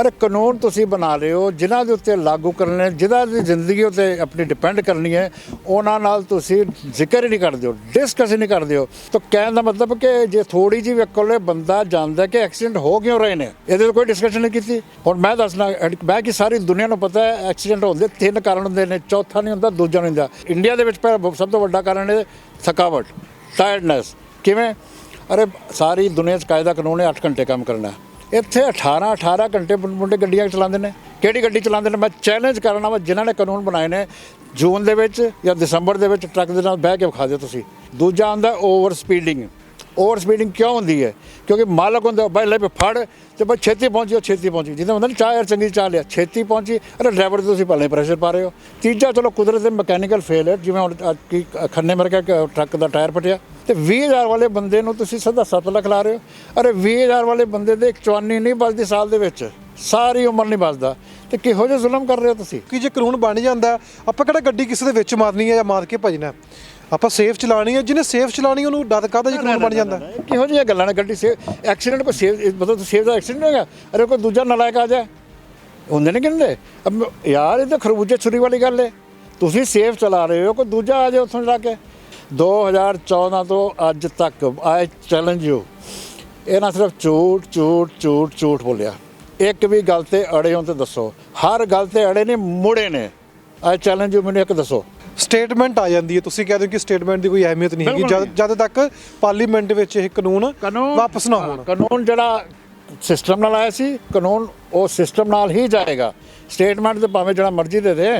ਅਰੇ ਕਾਨੂੰਨ ਤੁਸੀਂ ਬਣਾ ਰਹੇ ਹੋ, ਜਿਨ੍ਹਾਂ ਦੇ ਉੱਤੇ ਲਾਗੂ ਕਰਨੇ, ਜਿਨ੍ਹਾਂ ਦੀ ਜ਼ਿੰਦਗੀ ਉੱਤੇ ਆਪਣੀ ਡਿਪੈਂਡ ਕਰਨੀ ਹੈ, ਉਹਨਾਂ ਨਾਲ ਤੁਸੀਂ ਜ਼ਿਕਰ ਹੀ ਨਹੀਂ ਕਰਦੇ ਹੋ ਡਿਸਕਸ ਹੀ ਨਹੀਂ ਕਰਦੇ ਹੋ। ਤਾਂ ਕਹਿਣ ਦਾ ਮਤਲਬ ਕਿ ਜੇ ਥੋੜੀ ਜਿਹੀ ਕੋਲੇ ਬੰਦਾ ਜਾਣਦਾ ਕਿ ਐਕਸੀਡੈਂਟ ਹੋ ਕਿਉਂ ਰਹੇ ਨੇ, ਇਹਦੇ ਤੇ ਕੋਈ ਡਿਸਕਸ਼ਨ ਨਹੀਂ ਕੀਤੀ। ਹੁਣ ਮੈਂ ਦੱਸਣਾ ਮੈਂ ਕਿ ਸਾਰੀ ਦੁਨੀਆ ਨੂੰ ਪਤਾ ਹੈ ਐਕਸੀਡੈਂਟ ਹੁੰਦੇ ਤਿੰਨ ਕਾਰਨ ਹੁੰਦੇ ਨੇ, ਚੌਥਾ ਨਹੀਂ ਹੁੰਦਾ, ਦੂਜਾ ਨਹੀਂ ਹੁੰਦਾ। ਇੰਡੀਆ ਦੇ ਵਿੱਚ ਪਹਿਲਾ ਸਭ ਤੋਂ ਵੱਡਾ ਕਾਰਨ ਹੈ ਥਕਾਵਟ ਟਾਇਰਡਨੈਸ ਕਿਵੇਂ? ਅਰੇ ਸਾਰੀ ਦੁਨੀਆ 'ਚ ਕਾਇਦਾ ਕਾਨੂੰਨ ਹੈ 8 ਘੰਟੇ ਕੰਮ ਕਰਨਾ। ਇੱਥੇ 18 18 ਘੰਟੇ ਮੁੰਡੇ ਗੱਡੀਆਂ ਚਲਾਉਂਦੇ ਨੇ। ਕਿਹੜੀ ਗੱਡੀ ਚਲਾਉਂਦੇ ਨੇ? ਮੈਂ ਚੈਲੰਜ ਕਰਨਾ ਵਾ ਜਿਨ੍ਹਾਂ ਨੇ ਕਾਨੂੰਨ ਬਣਾਏ ਨੇ, ਜੂਨ ਦੇ ਵਿੱਚ ਜਾਂ ਦਸੰਬਰ ਦੇ ਵਿੱਚ ਟਰੱਕ ਦੇ ਨਾਲ ਬਹਿ ਕੇ ਵਿਖਾ ਦਿਓ ਤੁਸੀਂ। ਦੂਜਾ ਆਉਂਦਾ ਓਵਰ ਸਪੀਡਿੰਗ ਓਵਰ ਸਪੀਡਿੰਗ ਕਿਉਂ ਹੁੰਦੀ ਹੈ? ਕਿਉਂਕਿ ਮਾਲਕ ਹੁੰਦਾ ਬਾਈ ਲੈ ਫੜ ਤੇ ਬਸ ਛੇਤੀ ਪਹੁੰਚਿਓ ਛੇਤੀ ਪਹੁੰਚੀ। ਜਿੱਦਾਂ ਹੁੰਦਾ ਨਾ, ਚਾਹ ਯਾਰ ਚੰਗੀ ਚਾਹ ਲਿਆ, ਛੇਤੀ ਪਹੁੰਚੀ। ਅਰੇ ਡਰਾਈਵਰ ਤੇ ਤੁਸੀਂ ਪਹਿਲਾਂ ਪ੍ਰੈਸ਼ਰ ਪਾ ਰਹੇ ਹੋ। ਤੀਜਾ, ਚਲੋ ਕੁਦਰਤ ਦੇ ਮਕੈਨੀਕਲ ਫੇਲ ਹੈ। ਜਿਵੇਂ ਹੁਣ ਕੀ ਖੰਨੇ ਮਰ ਗਿਆ ਟਰੱਕ ਦਾ ਟਾਇਰ ਫਟਿਆ। ਤੇ 20000 ਵਾਲੇ ਬੰਦੇ ਨੂੰ ਤੁਸੀਂ ਸਿੱਧਾ 7 ਲੱਖ ਲਾ ਰਹੇ ਹੋ। ਅਰੇ 20000 ਵਾਲੇ ਬੰਦੇ ਦੇ ਇੱਕ ਚਵਾਨੀ ਨਹੀਂ ਬਚਦੀ ਸਾਲ ਦੇ ਵਿੱਚ। ਸਾਰੀ ਉਮਰ ਨਹੀਂ ਬਚਦਾ। ਤੇ ਕਿਹੋ ਜਿਹਾ ਜ਼ੁਲਮ ਕਰ ਰਹੇ ਹੋ ਤੁਸੀਂ? ਕਿ ਜੇ ਕਾਨੂੰਨ ਬਣ ਜਾਂਦਾ, ਆਪਾਂ ਕਿਹੜਾ ਗੱਡੀ ਕਿਸੇ ਦੇ ਵਿੱਚ ਮਾਰਨੀ ਹੈ ਜਾਂ ਮਾਰ ਕੇ ਭਜਣਾ? ਆਪਾਂ ਸੇਫ ਚਲਾਣੀ ਹੈ ਜਿਹਨੇ ਸੇਫ ਚਲਾਣੀ ਉਹਨੂੰ ਡਰ ਕਾਹਦਾ ਜੇ ਕਾਨੂੰਨ ਬਣ ਜਾਂਦਾ? ਹੈ? ਕਿਹੋ ਜਿਹੀਆਂ ਗੱਲਾਂ ਨੇ ਗੱਡੀ ਸੇ ਐਕਸੀਡੈਂਟ ਕੋ ਸੇਵ ਮਤਲਬ ਸੇਵ ਦਾ ਐਕਸੀਡੈਂਟ ਹੋਗਾ ਅਰੇ ਕੋਈ ਦੂਜਾ ਨਲਾਇਕ ਆ ਜਾਏ। ਹੁੰਦੇ ਨੇ ਕਹਿੰਦੇ? ਅਬ ਯਾਰ ਇਹ ਤਾਂ ਖਰਬੂਜੇ ਛੁਰੀ ਵਾਲੀ ਗੱਲ ਹੈ ਤੁਸੀਂ ਸੇਫ ਚਲਾ ਰਹੇ ਹੋ ਕੋਈ ਦੂਜਾ ਆ ਜਾਏ ਉੱਥੋਂ ਜਾ ਕੇ। 2014 ਤੋਂ ਅੱਜ ਤੱਕ ਆਈ ਚੈਲੰਜ ਯੂ ਇਹ ਨਾ ਸਿਰਫ ਝੂਠ ਝੂਠ ਝੂਠ ਝੂਠ ਬੋਲਿਆ। ਇੱਕ ਵੀ ਗੱਲ ਤੇ ਅੜੇ ਹੋ ਤੇ ਦੱਸੋ। ਹਰ ਗੱਲ ਤੇ ਅੜੇ ਨੇ ਮੁੜੇ ਨੇ। ਆਈ ਚੈਲੰਜ ਯੂ ਮੈਨੂੰ ਇੱਕ ਦੱਸੋ। ਸਟੇਟਮੈਂਟ ਆ ਜਾਂਦੀ ਹੈ। ਤੁਸੀਂ ਕਹਿੰਦੇ ਹੋ ਕਿ ਸਟੇਟਮੈਂਟ ਦੀ ਕੋਈ ਅਹਿਮੀਅਤ ਨਹੀਂ ਹੈਗੀ। ਬਿਲਕੁਲ ਜਦ ਜਦ ਤੱਕ ਪਾਰਲੀਮੈਂਟ ਵਿੱਚ ਇਹ ਕਾਨੂੰਨ ਵਾਪਸ ਨਾ ਹੋਣ। ਕਾਨੂੰਨ ਜਿਹੜਾ ਸਿਸਟਮ ਨਾਲ ਆਇਆ ਸੀ ਕਾਨੂੰਨ ਉਹ ਸਿਸਟਮ ਨਾਲ ਹੀ ਜਾਏਗਾ। ਸਟੇਟਮੈਂਟ ਤੇ ਭਾਵੇਂ ਜਿਹੜਾ ਮਰਜ਼ੀ ਦੇ ਦੇ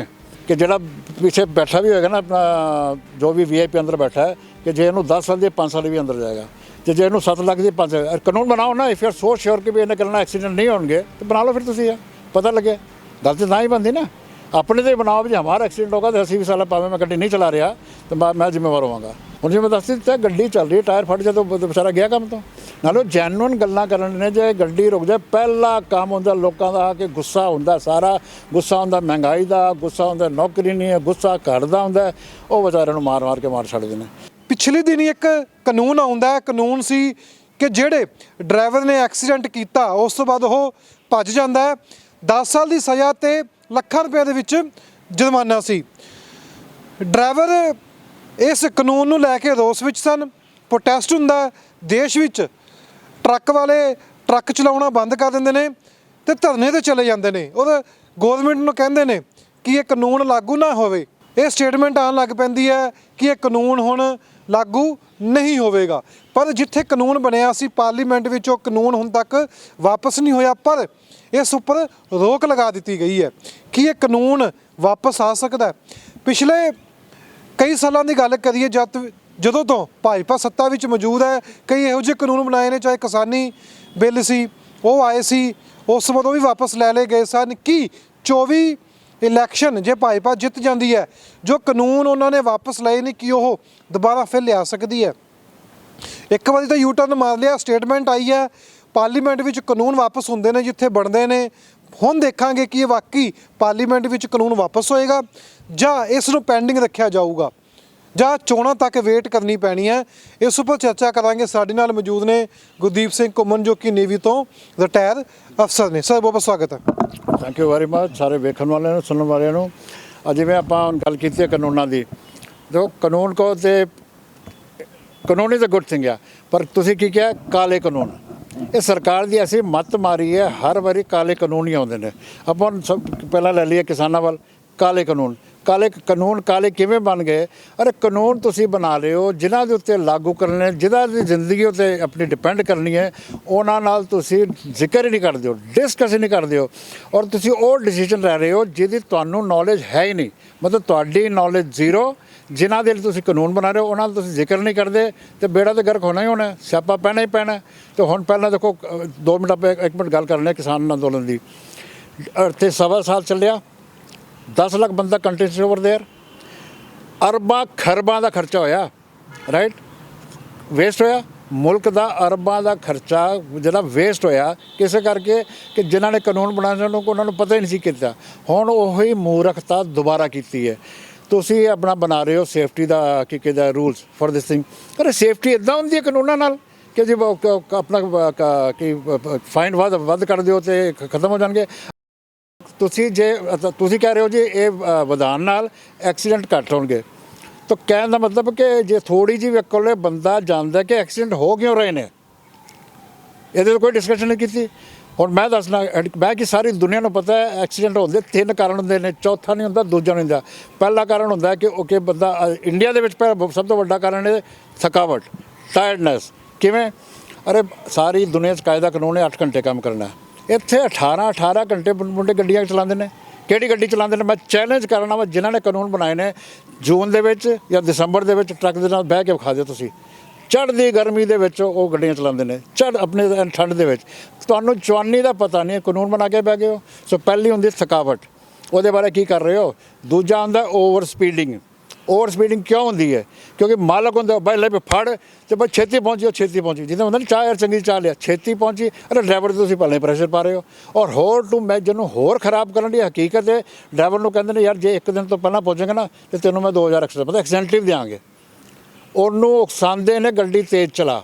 ਕਿ ਜਿਹੜਾ ਪਿੱਛੇ ਬੈਠਾ ਵੀ ਹੋਏਗਾ ਨਾ ਆਪਣਾ ਜੋ ਵੀ ਵੀਆਈਪੀ ਅੰਦਰ ਬੈਠਾ ਹੈ ਕਿ ਜੇ ਇਹਨੂੰ 10 ਸਾਲ ਦੀ 5 ਸਾਲ ਵੀ ਅੰਦਰ ਜਾਏਗਾ। ਤੇ ਜੇ ਇਹਨੂੰ 7 ਲੱਖ ਦੀ 5 ਕਾਨੂੰਨ ਬਣਾਓ ਨਾ if you are so sure ਕਿ ਵੀ ਇਹਨੇ ਕਰਨਾ ਐਕਸੀਡੈਂਟ ਨਹੀਂ ਹੋਣਗੇ ਤੇ ਬਣਾ ਲਓ ਫਿਰ ਤੁਸੀਂ ਇਹ। ਪਤਾ ਲੱਗੇ ਗੱਲ ਤੇ ਤਾਂ ਹੀ ਬੰਦੀ ਨਾ। ਆਪਣੇ ਤੇ ਬਣਾਓ ਵੀ ਜੇ ਹਮਾਰਾ ਐਕਸੀਡੈਂਟ ਹੋਗਾ ਤਾਂ ਅਸੀਂ ਵੀ ਸਾਲਾ ਭਾਵੇਂ ਮੈਂ ਗੱਡੀ ਨਹੀਂ ਚਲਾ ਰਿਹਾ, ਤੇ ਮੈਂ ਮੈਂ ਜ਼ਿੰਮੇਵਾਰ ਹੋਵਾਂਗਾ। ਹੁਣ ਜਿਵੇਂ ਦੱਸ ਦਿੱਤਾ, ਗੱਡੀ ਚੱਲ ਰਹੀ ਹੈ, ਟਾਇਰ ਫਟ ਜਦੋਂ ਵਿਚਾਰਾ ਗਿਆ ਕੰਮ ਤੋਂ। ਨਾਲੇ ਜੈਨੂਨ ਗੱਲਾਂ ਕਰਨ ਨੇ ਜੇ ਗੱਡੀ ਰੁਕ ਜਾਏ, ਪਹਿਲਾ ਕੰਮ ਹੁੰਦਾ ਲੋਕਾਂ ਦਾ ਕਿ ਗੁੱਸਾ ਹੁੰਦਾ ਸਾਰਾ। ਗੁੱਸਾ ਹੁੰਦਾ ਮਹਿੰਗਾਈ ਦਾ, ਗੁੱਸਾ ਹੁੰਦਾ ਨੌਕਰੀ ਨਹੀਂ ਹੈ, ਗੁੱਸਾ ਘਰ ਦਾ ਹੁੰਦਾ ਉਹ ਵਿਚਾਰਿਆਂ ਨੂੰ ਮਾਰ ਮਾਰ ਕੇ ਮਾਰ ਛੱਡਦੇ ਨੇ। ਪਿਛਲੇ ਦਿਨ ਇੱਕ ਕਾਨੂੰਨ ਆਉਂਦਾ ਕਾਨੂੰਨ ਸੀ ਕਿ ਜਿਹੜੇ ਡਰਾਈਵਰ ਨੇ ਐਕਸੀਡੈਂਟ ਕੀਤਾ, ਉਸ ਤੋਂ ਬਾਅਦ ਉਹ ਭੱਜ ਜਾਂਦਾ ਹੈ। 10 ਸਾਲ ਦੀ ਸਜ਼ਾ ਤੇ ਲੱਖਾਂ ਰੁਪਏ ਦੇ ਵਿੱਚ ਜੁਰਮਾਨਾ ਸੀ। ਡਰਾਈਵਰ ਇਸ ਕਾਨੂੰਨ ਨੂੰ ਲੈ ਕੇ ਰੋਸ ਵਿੱਚ ਸਨ। ਪ੍ਰੋਟੈਸਟ ਹੁੰਦਾ ਦੇਸ਼ ਵਿੱਚ। ਟਰੱਕ ਵਾਲੇ ਟਰੱਕ ਚਲਾਉਣਾ ਬੰਦ ਕਰ ਦਿੰਦੇ ਨੇ ਤੇ ਧਰਨੇ ਤੇ ਚਲੇ ਜਾਂਦੇ ਨੇ। ਔਰ ਗਵਰਨਮੈਂਟ ਨੂੰ ਕਹਿੰਦੇ ਨੇ ਕਿ ਇਹ ਕਾਨੂੰਨ ਲਾਗੂ ਨਾ ਹੋਵੇ। ਇਹ ਸਟੇਟਮੈਂਟ ਆਉਣ ਲੱਗ ਪੈਂਦੀ ਹੈ ਕਿ ਇਹ ਕਾਨੂੰਨ ਹੁਣ ਲਾਗੂ ਨਹੀਂ ਹੋਵੇਗਾ। ਪਰ ਜਿੱਥੇ ਕਾਨੂੰਨ ਬਣਿਆ ਸੀ, ਪਾਰਲੀਮੈਂਟ ਵਿੱਚ ਉਹ ਕਾਨੂੰਨ ਹੁਣ ਤੱਕ ਵਾਪਸ ਨਹੀਂ ਹੋਇਆ, ਪਰ ਇਸ ਉੱਪਰ ਰੋਕ ਲਗਾ ਦਿੱਤੀ ਗਈ ਹੈ ਕਿ ਇਹ ਕਾਨੂੰਨ ਵਾਪਸ ਆ ਸਕਦਾ ਪਿਛਲੇ ਕਈ ਸਾਲਾਂ ਦੀ ਗੱਲ ਕਰੀਏ, ਜਦ ਜਦੋਂ ਤੋਂ ਭਾਜਪਾ ਸੱਤਾ ਵਿੱਚ ਮੌਜੂਦ ਹੈ, ਕਈ ਇਹੋ ਜਿਹੇ ਕਾਨੂੰਨ ਬਣਾਏ ਨੇ, ਚਾਹੇ ਕਿਸਾਨੀ ਬਿੱਲ ਸੀ, ਉਹ ਆਏ ਸੀ, ਉਸ ਵਕਤ ਉਹ ਵੀ ਵਾਪਸ ਲੈ ਲਏ ਗਏ ਸਨ ਕਿ 24 ਇਲੈਕਸ਼ਨ ਜੇ ਭਾਜਪਾ ਜਿੱਤ ਜਾਂਦੀ ਹੈ, ਜੋ ਕਾਨੂੰਨ ਉਹਨਾਂ ਨੇ ਵਾਪਸ ਲਏ ਨੇ, ਕਿ ਉਹ ਦੁਬਾਰਾ ਫਿਰ ਲਿਆ ਸਕਦੀ ਹੈ? ਇੱਕ ਵਾਰੀ ਤਾਂ ਯੂ ਟਰਨ ਮਾਰ ਲਿਆ ਸਟੇਟਮੈਂਟ ਆਈ ਹੈ ਪਾਰਲੀਮੈਂਟ ਵਿੱਚ ਕਾਨੂੰਨ ਵਾਪਸ ਹੁੰਦੇ ਨੇ, ਜਿੱਥੇ ਬਣਦੇ ਨੇ। ਹੁਣ ਦੇਖਾਂਗੇ ਕਿ ਇਹ ਵਾਕਈ ਪਾਰਲੀਮੈਂਟ ਵਿੱਚ ਕਾਨੂੰਨ ਵਾਪਸ ਹੋਏਗਾ ਜਾਂ ਇਸ ਨੂੰ ਪੈਂਡਿੰਗ ਰੱਖਿਆ ਜਾਊਗਾ। ਜਾਂ ਚੋਣਾਂ ਤੱਕ ਵੇਟ ਕਰਨੀ ਪੈਣੀ ਹੈ। ਇਸ ਉੱਪਰ ਚਰਚਾ ਕਰਾਂਗੇ। ਸਾਡੇ ਨਾਲ ਮੌਜੂਦ ਨੇ ਗੁਰਦੀਪ ਸਿੰਘ ਘੁੰਮਣ ਜੋ ਕਿ ਨੇਵੀ ਤੋਂ ਰਿਟਾਇਰ ਅਫਸਰ ਨੇ। ਸਰ ਬਹੁਤ ਬਹੁਤ ਸਵਾਗਤ ਹੈ। ਥੈਂਕ ਯੂ ਵੈਰੀ ਮਚ ਸਾਰੇ ਵੇਖਣ ਵਾਲਿਆਂ ਨੂੰ, ਸੁਣਨ ਵਾਲਿਆਂ ਨੂੰ। ਅੱਜ ਜਿਵੇਂ ਆਪਾਂ ਗੱਲ ਕੀਤੀ ਹੈ ਕਾਨੂੰਨਾਂ ਦੀ, ਦੇਖੋ ਕਾਨੂੰਨ ਕੋ ਤੇ ਕਾਨੂੰਨ ਇਜ਼ ਅ ਗੁੱਡ ਥਿੰਗ ਆ, ਪਰ ਤੁਸੀਂ ਕੀ ਕਿਹਾ? ਕਾਲੇ ਕਾਨੂੰਨ। ਇਹ ਸਰਕਾਰ ਦੀ ਐਸੀ ਮੱਤ ਮਾਰੀ ਹੈ, ਹਰ ਵਾਰੀ ਕਾਲੇ ਕਾਨੂੰਨ ਹੀ ਆਉਂਦੇ ਨੇ। ਆਪਾਂ ਹੁਣ ਸਭ ਪਹਿਲਾਂ ਲੈ ਲਈਏ ਕਿਸਾਨਾਂ ਵੱਲ, ਕਾਲੇ ਕਾਨੂੰਨ। ਕਾਲੇ ਕਾਨੂੰਨ ਕਾਲੇ ਕਿਵੇਂ ਬਣ ਗਏ? ਅਰੇ ਕਾਨੂੰਨ ਤੁਸੀਂ ਬਣਾ ਰਹੇ ਹੋ, ਜਿਨ੍ਹਾਂ ਦੇ ਉੱਤੇ ਲਾਗੂ ਕਰਨੇ ਜਿਨ੍ਹਾਂ ਦੀ ਜ਼ਿੰਦਗੀ ਉੱਤੇ ਆਪਣੀ ਡਿਪੈਂਡ ਕਰਨੀ ਹੈ, ਉਹਨਾਂ ਨਾਲ ਤੁਸੀਂ ਜ਼ਿਕਰ ਹੀ ਨਹੀਂ ਕਰਦੇ ਹੋ ਡਿਸਕਸ ਹੀ ਨਹੀਂ ਕਰਦੇ ਹੋ। ਔਰ ਤੁਸੀਂ ਉਹ ਡਿਸੀਜਨ ਲੈ ਰਹੇ ਹੋ ਜਿਹਦੀ ਤੁਹਾਨੂੰ ਨੌਲੇਜ ਹੈ ਹੀ ਨਹੀਂ। ਮਤਲਬ ਤੁਹਾਡੀ ਨੌਲੇਜ ਜ਼ੀਰੋ ਜਿਨ੍ਹਾਂ ਦੇ ਲਈ ਤੁਸੀਂ ਕਾਨੂੰਨ ਬਣਾ ਰਹੇ ਹੋ, ਉਹਨਾਂ ਦਾ ਤੁਸੀਂ ਜ਼ਿਕਰ ਨਹੀਂ ਕਰਦੇ, ਤੇ ਬੇੜਾ ਤੇ ਗਰਕ ਹੋਣਾ ਹੀ ਹੋਣਾ, ਸਿਆਪਾ ਪੈਣਾ ਹੀ ਪੈਣਾ। ਹੈ। ਤੇ ਹੁਣ ਪਹਿਲਾਂ ਦੇਖੋ 2 ਮਿੰਟ ਆਪਾਂ ਇੱਕ- ਮਿੰਟ ਗੱਲ ਕਰ ਲੈਂਦੇ ਹਾਂ ਕਿਸਾਨ ਅੰਦੋਲਨ ਦੀ। ਤੇ ਸਵਾ ਸਾਲ ਚੱਲਿਆ। 10 ਲੱਖ ਬੰਦਾ ਕੰਟੈਂਟ ਓਵਰ देयर ਅਰਬਾਂ ਖਰਬਾਂ ਦਾ ਖਰਚਾ ਹੋਇਆ ਰਾਈਟ ਵੇਸਟ ਹੋਇਆ। ਮੁਲਕ ਦਾ ਅਰਬਾਂ ਦਾ ਖਰਚਾ ਜਿਹੜਾ ਵੇਸਟ ਹੋਇਆ, ਕਿਸੇ ਕਰਕੇ ਕਿ ਜਿਨ੍ਹਾਂ ਨੇ ਕਾਨੂੰਨ ਬਣਾਉਣ ਨੂੰ, ਉਹਨਾਂ ਨੂੰ ਪਤਾ ਹੀ ਨਹੀਂ ਸੀ ਕੀਤਾ ਹੁਣ ਉਹੀ ਮੂਰਖਤਾ ਦੁਬਾਰਾ ਕੀਤੀ ਹੈ। ਤੁਸੀਂ ਆਪਣਾ ਬਣਾ ਰਹੇ ਹੋ ਸੇਫਟੀ ਦਾ, ਕੀ ਕਿਹਦਾ ਰੂਲਸ ਫॉर ਦਿਸ ਥਿੰਗ ਪਰ ਸੇਫਟੀ ਇਦਾਂ ਹੁੰਦੀ ਹੈ ਕਾਨੂੰਨਾਂ ਨਾਲ ਕਿ ਜੇ ਆਪਣਾ, ਕਿ ਫਾਈਨ ਵੱਧ ਵੱਧ ਕਰ ਦਿਓ ਤੇ ਖਤਮ ਹੋ ਜਾਣਗੇ। ਤੁਸੀਂ ਜੇ ਤੁਸੀਂ ਕਹਿ ਰਹੇ ਹੋ ਜੀ ਇਹ ਅ, ਵਿਧਾਨ ਨਾਲ ਐਕਸੀਡੈਂਟ ਘੱਟ ਹੋਣਗੇ। ਤਾਂ ਕਹਿਣ ਦਾ ਮਤਲਬ ਕਿ ਜੇ ਥੋੜੀ ਜਿਹੀ ਕੋਲੇ ਬੰਦਾ ਜਾਣਦਾ ਕਿ ਐਕਸੀਡੈਂਟ ਹੋ ਕਿਉਂ ਰਹੇ ਨੇ? ਇਹਦੇ ਤੇ ਕੋਈ ਡਿਸਕਸ਼ਨ ਨਹੀਂ ਕੀਤੀ। ਹੁਣ ਮੈਂ ਦੱਸਣਾ ਮੈਂ ਕਿ ਸਾਰੀ ਦੁਨੀਆ ਨੂੰ ਪਤਾ ਹੈ ਐਕਸੀਡੈਂਟ ਦੇ ਤਿੰਨ ਕਾਰਨ ਹੁੰਦੇ ਨੇ। ਚੌਥਾ ਨਹੀਂ ਹੁੰਦਾ ਦੂਜਾ ਨਹੀਂ ਹੁੰਦਾ। ਪਹਿਲਾ ਕਾਰਨ ਹੁੰਦਾ ਕਿ ਉਹ ਕਿ ਬੰਦਾ ਇੰਡੀਆ ਦੇ ਵਿੱਚ ਪਹਿਲਾ ਸਭ ਤੋਂ ਵੱਡਾ ਕਾਰਨ ਹੈ ਥਕਾਵਟ ਟਾਇਰਡਨੈਸ ਕਿਵੇਂ? ਅਰੇ ਸਾਰੀ ਦੁਨੀਆ 'ਚ ਕਾਇਦਾ ਕਾਨੂੰਨ ਹੈ 8 ਘੰਟੇ ਕੰਮ ਕਰਨਾ। ਇੱਥੇ 18 18 ਘੰਟੇ ਮੁੰਡੇ ਗੱਡੀਆਂ ਚਲਾਉਂਦੇ ਨੇ। ਕਿਹੜੀ ਗੱਡੀ ਚਲਾਉਂਦੇ ਨੇ? ਮੈਂ ਚੈਲੰਜ ਕਰਨਾ ਵਾ, ਜਿਨ੍ਹਾਂ ਨੇ ਕਾਨੂੰਨ ਬਣਾਏ ਨੇ। ਜੂਨ ਦੇ ਵਿੱਚ ਜਾਂ ਦਸੰਬਰ ਦੇ ਵਿੱਚ ਟਰੱਕ ਦੇ ਨਾਲ ਬਹਿ ਕੇ ਵਿਖਾ ਦਿਓ ਤੁਸੀਂ। ਚੜ੍ਹਦੀ ਗਰਮੀ ਦੇ ਵਿੱਚ ਉਹ ਗੱਡੀਆਂ ਚਲਾਉਂਦੇ ਨੇ। ਚੜ੍ਹ ਆਪਣੇ ਠੰਡ ਦੇ ਵਿੱਚ। ਤੁਹਾਨੂੰ ਜਵਾਨੀ ਦਾ ਪਤਾ ਨਹੀਂ, ਕਾਨੂੰਨ ਬਣਾ ਕੇ ਬਹਿ ਗਏ ਹੋ। ਸੋ ਪਹਿਲੀ ਹੁੰਦੀ ਥਕਾਵਟ। ਉਹਦੇ ਬਾਰੇ ਕੀ ਕਰ ਰਹੇ ਹੋ? ਦੂਜਾ ਹੁੰਦਾ ਓਵਰ ਸਪੀਡਿੰਗ ਓਵਰ ਸਪੀਡਿੰਗ ਕਿਉਂ ਹੁੰਦੀ ਹੈ? ਕਿਉਂਕਿ ਮਾਲਕ ਹੁੰਦਾ ਬਾਈ ਲੈ ਫੜ ਤੇ ਬਸ ਛੇਤੀ ਪਹੁੰਚੀ, ਉਹ ਛੇਤੀ ਪਹੁੰਚੀ। ਜਿੱਦਾਂ ਹੁੰਦਾ ਨਾ ਚਾਹ ਯਾਰ ਚੰਗੀ ਚਾਹ ਲਿਆ, ਛੇਤੀ ਪਹੁੰਚੀ। ਅਰੇ ਡਰਾਈਵਰ ਤੇ ਤੁਸੀਂ ਪਹਿਲਾਂ ਪ੍ਰੈਸ਼ਰ ਪਾ ਰਹੇ ਹੋ। ਔਰ ਹੋਰ ਟੂ ਮੈਂ ਜਿਹਨੂੰ ਹੋਰ ਖਰਾਬ ਕਰਨ ਦੀ ਹਕੀਕਤ ਹੈ ਡਰਾਈਵਰ ਨੂੰ ਕਹਿੰਦੇ ਨੇ, ਯਾਰ ਜੇ ਇੱਕ ਦਿਨ ਤੋਂ ਪਹਿਲਾਂ ਪਹੁੰਚੇਗਾ ਨਾ, ਤੇ ਤੈਨੂੰ ਮੈਂ 2000 ਐਕਸਟਰਾ ਪਤਾ ਐਕਸੈਂਟਿਵ ਦਿਆਂਗੇ। ਉਹਨੂੰ ਉਕਸਾਉਂਦੇ ਨੇ ਗੱਡੀ ਤੇਜ਼ ਚਲਾ।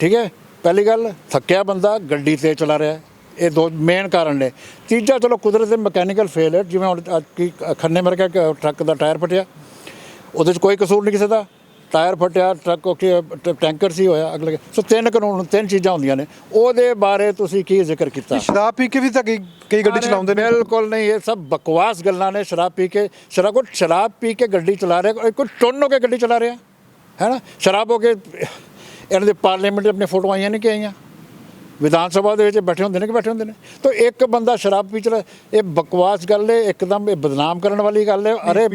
ਠੀਕ ਹੈ? ਪਹਿਲੀ ਗੱਲ, ਥੱਕਿਆ ਬੰਦਾ ਗੱਡੀ ਤੇਜ਼ ਚਲਾ ਰਿਹਾ ਇਹ ਦੋ ਮੇਨ ਕਾਰਨ ਨੇ। ਤੀਜਾ, ਚਲੋ ਕੁਦਰਤ ਦੇ ਮਕੈਨੀਕਲ ਫੇਲਰ ਜਿਵੇਂ ਹੁਣ ਅੱਜ ਕੀ, ਖੰਨੇ ਮਰ ਗਿਆ ਟਰੱਕ ਦਾ ਟਾਇਰ ਫਟਿਆ। ਉਹਦੇ 'ਚ ਕੋਈ ਕਸੂਰ ਨਹੀਂ ਕਿਸੇ ਦਾ। ਟਾਇਰ ਫਟਿਆ ਟਰੱਕ ਉਹ ਕੀ ਟ- ਟੈਂਕਰ ਸੀ ਹੋਇਆ ਅਗਲੇ ਸੋ ਤਿੰਨ ਕਾਨੂੰਨ ਤਿੰਨ ਚੀਜ਼ਾਂ ਹੁੰਦੀਆਂ ਨੇ। ਉਹਦੇ ਬਾਰੇ ਤੁਸੀਂ ਕੀ ਜ਼ਿਕਰ ਕੀਤਾ? ਸ਼ਰਾਬ ਪੀ ਕੇ ਵੀ ਤਾਂ ਕਈ ਕਈ ਗੱਡੀ ਚਲਾਉਂਦੇ ਨੇ। ਬਿਲਕੁਲ ਨਹੀਂ ਇਹ ਸਭ ਬਕਵਾਸ ਗੱਲਾਂ ਨੇ ਸ਼ਰਾਬ ਪੀ ਕੇ। ਸ਼ਰਾਬ ਕੋ ਸ਼ਰਾਬ ਪੀ ਕੇ ਗੱਡੀ ਚਲਾ ਰਿਹਾ ਕੋਈ- ਟੁੰਨ ਹੋ ਕੇ ਗੱਡੀ ਚਲਾ ਰਿਹਾ ਹੈ ਨਾ? ਸ਼ਰਾਬ ਹੋ ਕੇ ਇਹਨਾਂ ਦੇ ਪਾਰਲੀਮੈਂਟ ਆਪਣੀ ਫੋਟੋ ਆਈਆਂ ਨਹੀਂ ਕਿ ਆਈਆਂ? ਵਿਧਾਨ ਸਭਾ ਦੇ ਵਿੱਚ ਬੈਠੇ ਹੁੰਦੇ ਨੇ ਕਿ ਬੈਠੇ ਹੁੰਦੇ ਨੇ? ਤਾਂ ਇੱਕ ਬੰਦਾ ਸ਼ਰਾਬ ਪੀ ਚਲਾ ਇਹ ਬਕਵਾਸ ਗੱਲ ਹੈ ਇੱਕਦਮ ਇਹ ਬਦਨਾਮ ਕਰਨ ਵਾਲੀ ਗੱਲ ਹੈ ਅਰੇ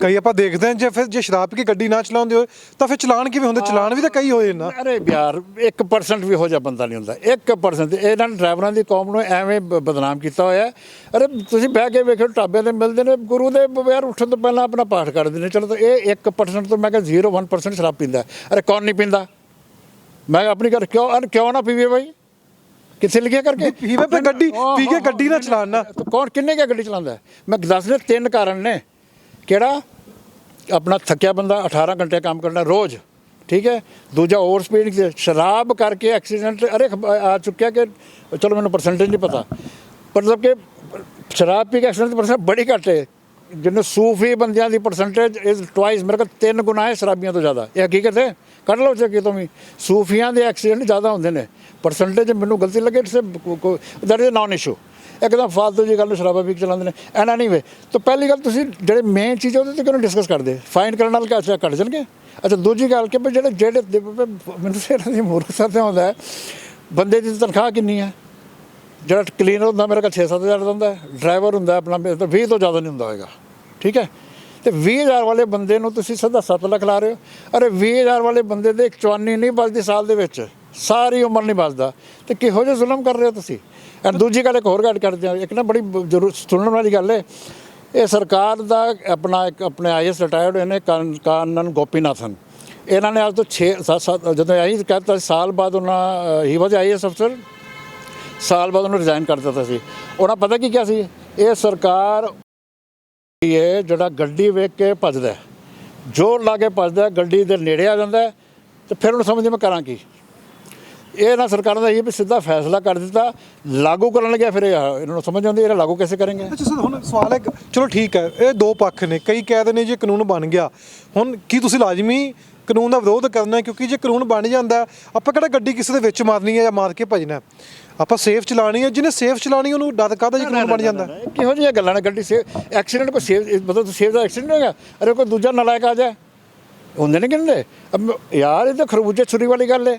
ਕਈ ਆਪਾਂ ਦੇਖਦੇ ਹਾਂ ਜੇ ਫਿਰ ਜੇ ਸ਼ਰਾਬ ਪੀ ਕੇ ਗੱਡੀ ਨਾ ਚਲਾਉਂਦੇ ਹੋਏ ਤਾਂ ਫਿਰ ਚਲਾਨ ਕਿਵੇਂ ਹੁੰਦੇ? ਚਲਾਨ ਵੀ ਤਾਂ ਕਈ ਹੋਏ ਨਾ। ਅਰੇ ਯਾਰ 1% ਵੀ ਹੋ ਜਾ ਬੰਦਾ ਨਹੀਂ ਹੁੰਦਾ। 1% ਇਹਨਾਂ ਨੇ ਡਰਾਈਵਰਾਂ ਦੀ ਕੌਮ ਨੂੰ ਐਵੇਂ ਬਦਨਾਮ ਕੀਤਾ ਹੋਇਆ। ਅਰੇ ਤੁਸੀਂ ਬਹਿ ਕੇ ਵੇਖੋ ਢਾਬਿਆਂ ਤੇ ਮਿਲਦੇ ਨੇ ਗੁਰੂ ਦੇ ਯਾਰ ਉੱਠਣ ਤੋਂ ਪਹਿਲਾਂ ਆਪਣਾ ਪਾਠ ਕਰਦੇ ਨੇ। ਚਲੋ ਤਾਂ ਇਹ 1% ਤੋਂ ਮੈਂ ਕਿਹਾ 0.1% ਸ਼ਰਾਬ ਪੀਂਦਾ। ਅਰੇ ਕੌਣ ਨਹੀਂ ਪੀਂਦਾ? ਮੈਂ ਆਪਣੀ ਗੱਲ ਕਿਉਂ ਅਰੇ ਕਿਉਂ ਨਾ ਪੀਵੇ ਬਾਈ? ਕਿੱਥੇ ਲਿਖਿਆ ਕਰਕੇ? ਪੀਵੇ ਪਰ ਗੱਡੀ ਪੀ ਕੇ ਗੱਡੀ ਨਾ ਤਾਂ ਕੌਣ ਕਿੰਨੇ ਕਿਆ ਗੱਡੀ ਚਲਾਉਂਦਾ? ਮੈਂ ਦੱਸ ਰਿਹਾ ਤਿੰਨ ਕਾਰਨ ਨੇ। ਕਿਹੜਾ? ਆਪਣਾ ਥੱਕਿਆ ਬੰਦਾ 18 ਘੰਟੇ ਕੰਮ ਕਰਨਾ ਰੋਜ਼ ਠੀਕ ਹੈ? ਦੂਜਾ ਓਵਰ ਸਪੀਡ ਸ਼ਰਾਬ ਕਰਕੇ ਐਕਸੀਡੈਂਟ ਅਰੇ ਆ ਚੁੱਕਿਆ ਕਿ ਚਲੋ ਮੈਨੂੰ ਪਰਸੈਂਟੇਜ ਨਹੀਂ ਪਤਾ। ਮਤਲਬ ਕਿ ਸ਼ਰਾਬ ਪੀ ਕੇ ਐਕਸੀਡੈਂਟ ਪਰਸੈਂਟ ਬੜੀ ਘੱਟ ਹੈ। ਜਿਹਨੂੰ ਸੂਫੀ ਬੰਦਿਆਂ ਦੀ ਪਰਸੈਂਟੇਜ ਇਜ਼ ਟਵਾਈਸ ਮੇਰੇ ਕੋਲ ਤਿੰਨ ਗੁਣਾ ਹੈ ਸ਼ਰਾਬੀਆਂ ਤੋਂ ਜ਼ਿਆਦਾ। ਇਹ ਹਕੀਕਤ ਹੈ? ਕੱਢ ਲਓ ਚੱਕੀ ਤੋਂ ਵੀ। ਸੂਫੀਆਂ ਦੇ ਐਕਸੀਡੈਂਟ ਜ਼ਿਆਦਾ ਹੁੰਦੇ ਨੇ। ਪਰਸੈਂਟੇਜ ਮੈਨੂੰ ਗਲਤੀ ਲੱਗੇ, it's that is non issue ਇੱਕਦਮ ਫਾਲਤੂ ਜੀ ਗੱਲ ਨੂੰ ਸ਼ਰਾਬਾਂ ਪੀ ਕੇ ਚਲਾਉਂਦੇ ਨੇ। ਐਨਾ ਨਹੀਂ ਵੇ ਤਾਂ ਪਹਿਲੀ ਗੱਲ ਤੁਸੀਂ ਜਿਹੜੇ ਮੇਨ ਚੀਜ਼ ਉਹਦੇ ਤੇ ਕਿਉਂ ਡਿਸਕਸ ਕਰਦੇ? ਫਾਈਨ ਕਰਨ ਨਾਲ ਕਿਆ ਘੱਟ ਜਾਣਗੇ। ਅੱਛਾ, ਦੂਜੀ ਗੱਲ ਕਿ ਵੀ ਜਿਹੜੇ ਜਿਹੜੇ ਮੈਨੂੰ ਤੇ ਇਹਨਾਂ ਦੀ ਮੂਰਖਤਾ ਤੇ ਆਉਂਦਾ ਬੰਦੇ ਦੀ ਤਨਖਾਹ ਕਿੰਨੀ ਹੈ? ਜਿਹੜਾ ਕਲੀਨਰ ਹੁੰਦਾ, ਮੇਰੇ ਕੋਲ 6-7 ਹਜ਼ਾਰ ਦਾ ਹੁੰਦਾ ਡਰਾਈਵਰ ਹੁੰਦਾ ਆਪਣਾ, ਮੇਰੇ ਤੋਂ 20 ਤੋਂ ਜ਼ਿਆਦਾ ਨਹੀਂ ਹੁੰਦਾ ਹੋਏਗਾ ਠੀਕ ਹੈ? ਤੇ 20000 ਵਾਲੇ ਬੰਦੇ ਨੂੰ ਤੁਸੀਂ ਸਿੱਧਾ 7 ਲੱਖ ਲਾ ਰਹੇ ਹੋ। ਅਰੇ 20000 ਵਾਲੇ ਬੰਦੇ ਦੇ ਇੱਕ ਚਵਾਨੀ ਨਹੀਂ ਬਚਦੀ ਸਾਲ ਦੇ ਵਿੱਚ। ਸਾਰੀ ਉਮਰ ਨਹੀਂ ਬਚਦਾ। ਤੇ ਕਿਹੋ ਜਿਹਾ ਜ਼ੁਲਮ ਕਰ ਰਹੇ ਹੋ ਤੁਸੀਂ? ਐਂ ਦੂਜੀ ਗੱਲ ਇੱਕ ਹੋਰ ਗੱਲ ਕਰਦੇ ਹਾਂ। ਇੱਕ ਨਾ ਬੜੀ ਬ- ਜ਼ਰੂਰ ਸੁਣਨ ਵਾਲੀ ਗੱਲ ਹੈ। ਇਹ ਸਰਕਾਰ ਦਾ ਆਪਣਾ ਇੱਕ, ਆਪਣੇ ਆਈਐਸ ਰਿਟਾਇਰਡ ਹੋਏ ਨੇ ਕਾਨ- ਕਾਨਨ ਗੋਪੀਨਾਥਨ। ਇਹਨਾਂ ਨੇ ਅੱਜ ਤੋਂ 6 ਜਦੋਂ ਆਈ ਕਹਿੰਦਾ ਸਾਲ ਬਾਅਦ ਉਹਨਾਂ ਹੀ ਵਾਜ ਆਈਐਸ ਅਫਸਰ ਸਾਲ ਬਾਅਦ ਉਹਨੂੰ ਰਿਜ਼ਾਈਨ ਕਰ ਦਿੱਤਾ ਸੀ। ਉਹਨਾਂ ਪਤਾ ਕੀ ਕਿਹਾ ਸੀ? ਇਹ ਸਰਕਾਰ ਇਹ ਜਿਹੜਾ ਗੱਡੀ ਵੇਖ ਕੇ ਭੱਜਦਾ ਹੈ। ਜ਼ੋਰ ਲਾ ਕੇ ਭੱਜਦਾ ਗੱਡੀ ਦੇ ਨੇੜੇ ਆ ਜਾਂਦਾ ਹੈ, ਤੇ ਫਿਰ ਉਹਨੂੰ ਸਮਝਦੇ ਮੈਂ ਕਰਾਂ ਕੀ? ਇਹ ਨਾ ਸਰਕਾਰ ਦਾ ਇਹ ਵੀ ਸਿੱਧਾ ਫੈਸਲਾ ਕਰ ਦਿੱਤਾ ਲਾਗੂ ਕਰਨ ਲੱਗਿਆ ਫਿਰ ਇਹਨਾਂ ਨੂੰ ਸਮਝ ਆਉਂਦੀ ਇਹ ਲਾਗੂ ਕਿਵੇਂ ਕਰਾਂਗੇ ਅੱਛਾ ਸਰ ਹੁਣ ਸਵਾਲ ਹੈ ਚਲੋ ਠੀਕ ਹੈ ਇਹ ਦੋ ਪੱਖ ਨੇ ਕਈ ਕਹਿ ਨੇ ਜੇ ਕਾਨੂੰਨ ਬਣ ਗਿਆ। ਹੁਣ ਕੀ ਤੁਸੀਂ ਲਾਜ਼ਮੀ ਕਾਨੂੰਨ ਦਾ ਵਿਰੋਧ ਕਰਨਾ ਕਿਉਂਕਿ ਜੇ ਕਾਨੂੰਨ ਬਣ ਜਾਂਦਾ, ਆਪਾਂ ਕਿਹੜਾ ਗੱਡੀ ਕਿਸੇ ਦੇ ਵਿੱਚ ਮਾਰਨੀ ਹੈ ਜਾਂ ਮਾਰ ਕੇ ਭਜਣਾ ਆਪਾਂ ਸੇਫ ਚਲਾਣੀ ਹੈ, ਜਿਹਨੇ ਸੇਫ ਚਲਾਣੀ ਉਹਨੂੰ ਡਰ ਕਾਹਦਾ ਜੇ ਕਾਨੂੰਨ ਬਣ ਜਾਂਦਾ? ਕਿਹੋ ਜਿਹੀਆਂ ਗੱਲਾਂ ਨੇ ਗੱਡੀ ਸੇਫ, ਐਕਸੀਡੈਂਟ ਕੋਈ ਸੇਵ ਮਤਲਬ ਸੇਫ ਦਾ ਐਕਸੀਡੈਂਟ ਹੋ ਗਿਆ ਅਰੇ ਕੋਈ ਦੂਜਾ ਨਲਾਇਕ ਆ ਜਾਏ ਹੁੰਦੇ ਨੇ ਕਿੰਨੇ ਯਾਰ, ਇਹ ਤਾਂ ਖਰਬੂਜੇ ਛੁਰੀ ਵਾਲੀ ਗੱਲ ਹੈ।